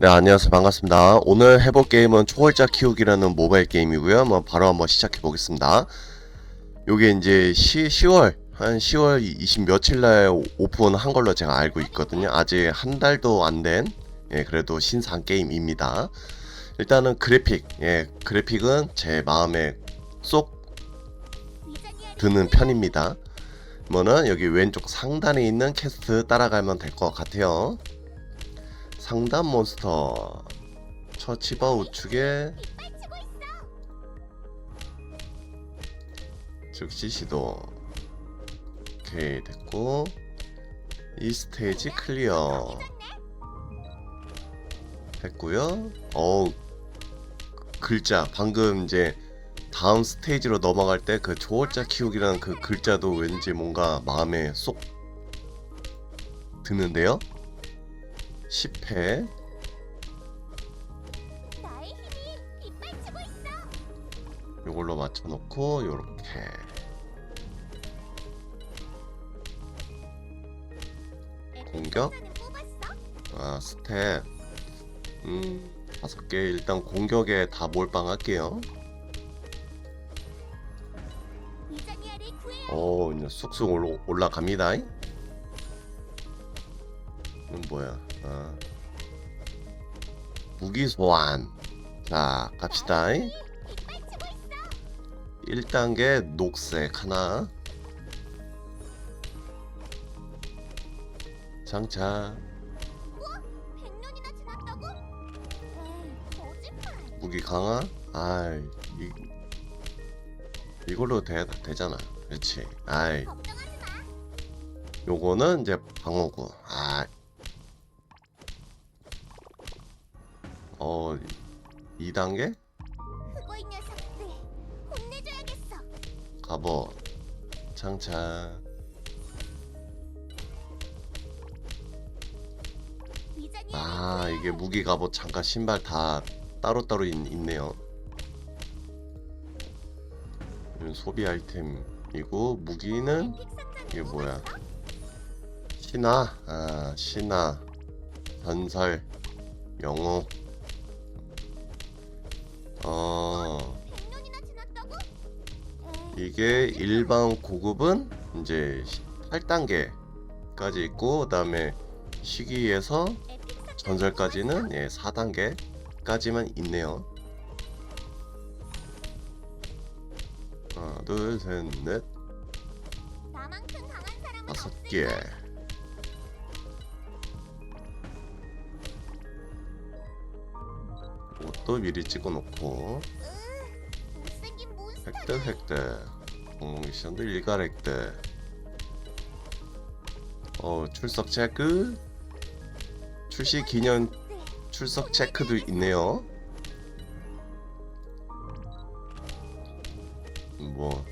네, 안녕하세요. 반갑습니다. 오늘 해볼 게임은 초월자 키우기라는 모바일 게임이고요. 뭐 바로 한번 시작해 보겠습니다. 요게 이제 10, 10 월 한 10월 20 며칠 날 오픈한 걸로 제가 알고 있거든요. 아직 한 달도 안 된 예, 그래도 신상 게임입니다. 일단은 그래픽, 예, 그래픽은 제 마음에 쏙 드는 편입니다. 뭐는 여기 왼쪽 상단에 있는 캐스트 따라가면 될 것 같아요. 상단 몬스터. 처치바 우측에 즉시 시도. 오케이 됐고. 이 스테이지 클리어. 했고요. 어우 글자. 방금 이제 다음 스테이지로 넘어갈 때그 초월자 키우기라는 그 글자도 왠지 뭔가 마음에 쏙 드는데요 10회. 나의 힘이 빗발치고 있어. 요걸로 맞춰놓고 요렇게. 공격? 아 스텝. 음 다섯 개. 일단 공격에 다 몰빵 할게요. 이자니아를 구해야 어 이제 쑥쑥 올라, 올라갑니다 이건 뭐야 아. 무기 소환 자 갑시다 빗발치고 있어. 1단계 녹색 하나 장착. 무기 강화? 아이 이, 이걸로 돼, 되잖아 그렇지 아이. 요거는 이제 방어구 아 어, 2단계? 흑어인 녀석들 혼내줘야겠어. 갑옷 장착 아 이게 무기 갑옷 장갑 신발 다 따로따로 있, 있네요. 이건 소비 아이템이고 무기는 이게 뭐야? 신화? 아 신화. 전설. 영웅 어 이게 일반 고급은 이제 8단계까지 있고 그 다음에 시기에서 에픽 상자는 전설까지는 예 4단계까지만 있네요. 하나 둘셋넷. 다섯? 개 것도 미리 찍어놓고. 획득 획득 공룡 미션도 일괄 획득 어 출석 체크. 출시 기념 출석 체크도 있네요. 뭐.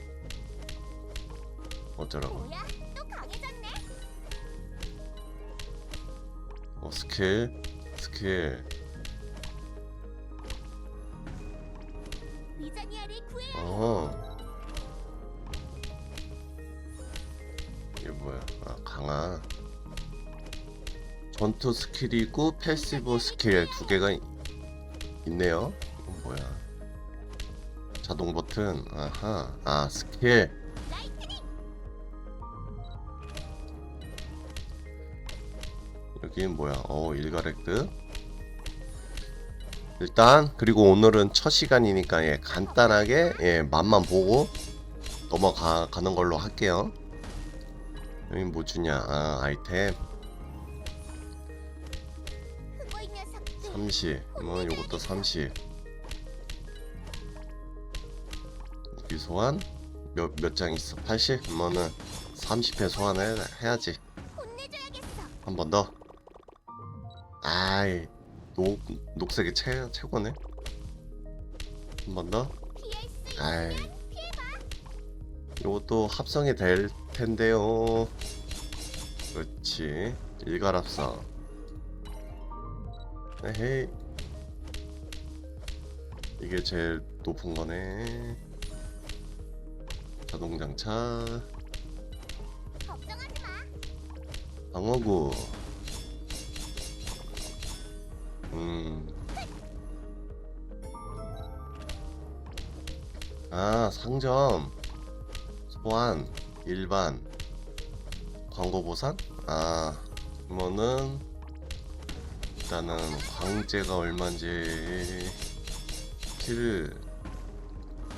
어쩌라고. 어 스킬. 스킬 이자니아를 구해야 해. 어. 이게 뭐야? 아 강화. 전투 스킬이고 패시브 스킬 두 개가 이- 있네요. 이건 뭐야? 자동 버튼. 아하. 아 스킬. 여기는 뭐야? 어 획득 일단 그리고 오늘은 첫 시간이니까 예 간단하게 예 맛만 보고 넘어가 가는 걸로 할게요. 여기 뭐 주냐? 아 아이템. 흑어인 녀석들. 30뭐 요것도 30 무기 소환. 몇 몇 장 있어? 80 뭐는 30회 소환해 해야지. 한 번 더. 아이, 녹, 녹색이 최, 최고네. 한 번 더. 아이. 요것도 합성이 될 텐데요. 그렇지. 일괄합성. 에헤이. 이게 제일 높은 거네. 자동 장착. 걱정하지 마. 방어구 아, 상점. 소환. 일반. 광고 보상? 아, 그러면은 일단은 광재가 얼마인지 키를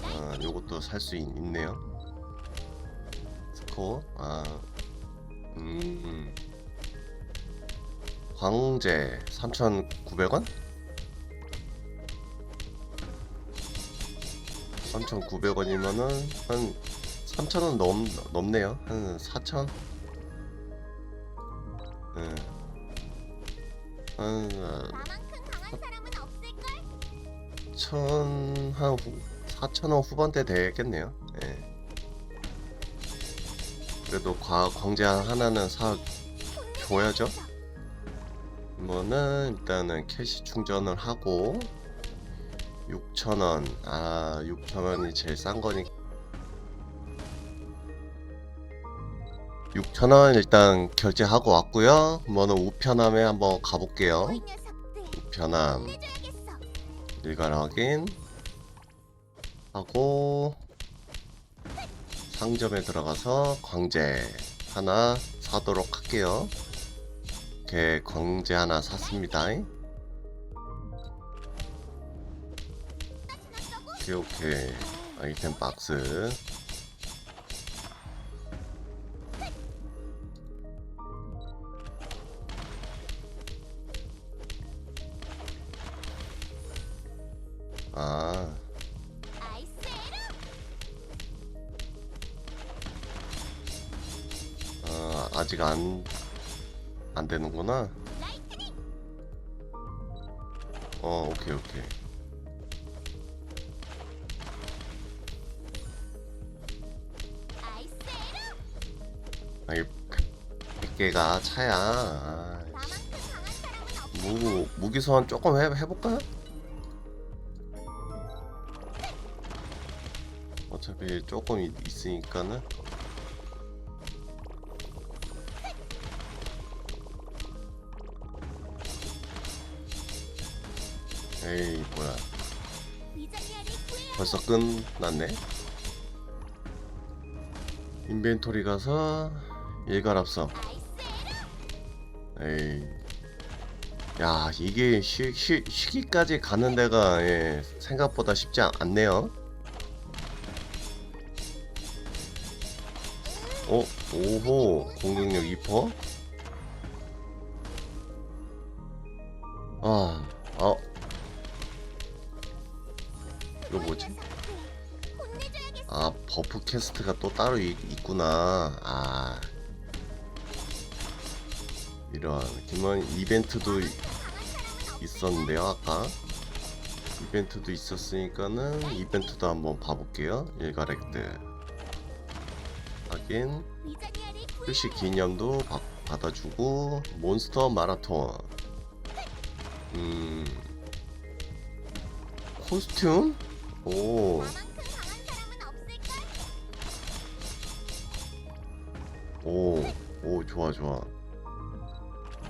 아, 요것도 살 수 있네요. 스코어. 아. 음. 광재 3,900원? 3,900원이면은 한 3,000원 넘 넘네요. 한 4,000. 예. 한 나만큼 강한 사람은 없을걸? 1,000, 한 후, 4,000원 후반대 되겠네요. 예. 그래도 과, 광재 하나는 사 줘야죠. 이거는 일단은 캐시 충전을 하고 6,000원. 아, 6,000원이 제일 싼 거니. 6,000원 일단 결제하고 왔고요. 뭐는 우편함에 한번 가볼게요. 우편함. 일괄 확인 하고 상점에 들어가서 광재 하나 사도록 할게요. 이렇게 광재 하나 샀습니다. 오케이 오케이 아이템 박스 아 아, 아직 안, 안 되는구나. 어, 오케이, 오케이. 아이, 100개가 차야. 무, 무기 소환 조금 해, 해볼까? 어차피 조금 있, 있으니까는. 에이, 뭐야. 벌써 끝났네. 인벤토리 가서 일괄 합성. 에이. 야, 이게 쉬, 쉬, 쉬기까지 가는 데가 예, 생각보다 쉽지 않, 않네요. 어, 오호, 공격력 2%? 아, 어. 이거 뭐지? 아 버프 캐스트가 또 따로 있, 있구나 아 이런 김원 이벤트도. 있었는데요 아까 이벤트도 있었으니까는 이벤트도 한번 봐볼게요 일가렉트 확인. 출시 기념도 받, 받아주고 몬스터 마라톤 음 코스튬 오? 오, 오, 좋아, 좋아.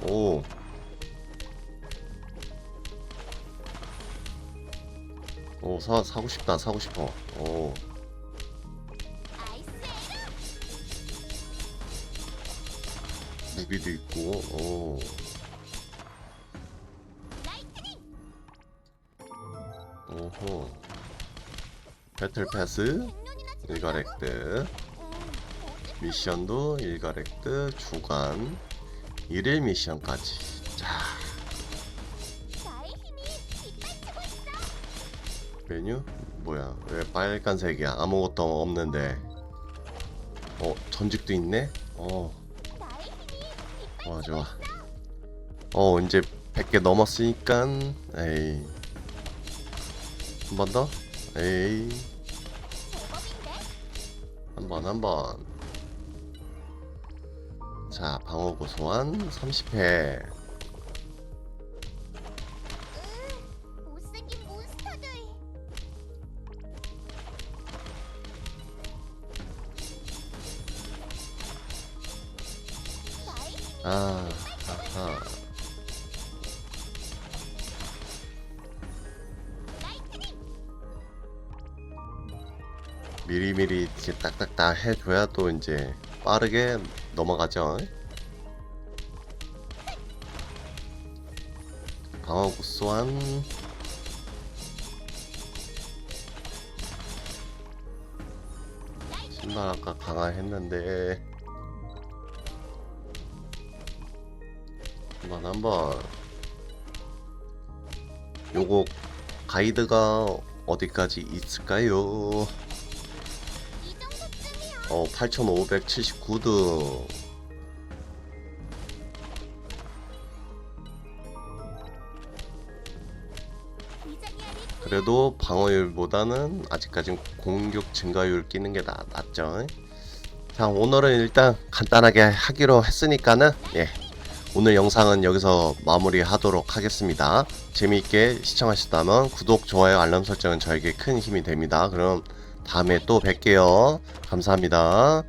오. 오, 사, 사고 싶다, 사고 싶어. 오, 무기도 있고, 오. 오호. 배틀 패스, 어디 미션도 일가렉트, 주간, 일일 미션까지. 자. 메뉴? 뭐야, 왜 빨간색이야? 아무것도 없는데. 어, 전직도 있네? 어. 힘이 좋아 좋아 어 이제 100개 넘었으니까 에이 한 번 더? 에이. 한 번 한번 자 방어구 소환 30회 으, 못생긴 몬스터들. 나의 힘이 아 아하 미리미리 이렇게 딱딱딱 해줘야 또 이제 빠르게 넘어가죠. 방어구 소환. 신발 아까 강화했는데 한번 한번 요거 가이드가 어디까지 있을까요? 어 8579등 위장이야리 그래도 방어율보다는 아직까진 공격 증가율 끼는 게 나, 낫죠. 자 오늘은 일단 간단하게 하기로 했으니까는 예. 오늘 영상은 여기서 마무리 하도록 하겠습니다. 재미있게 시청하셨다면 구독 좋아요 알람 설정은 저에게 큰 힘이 됩니다. 그럼 다음에 또 뵐게요. 감사합니다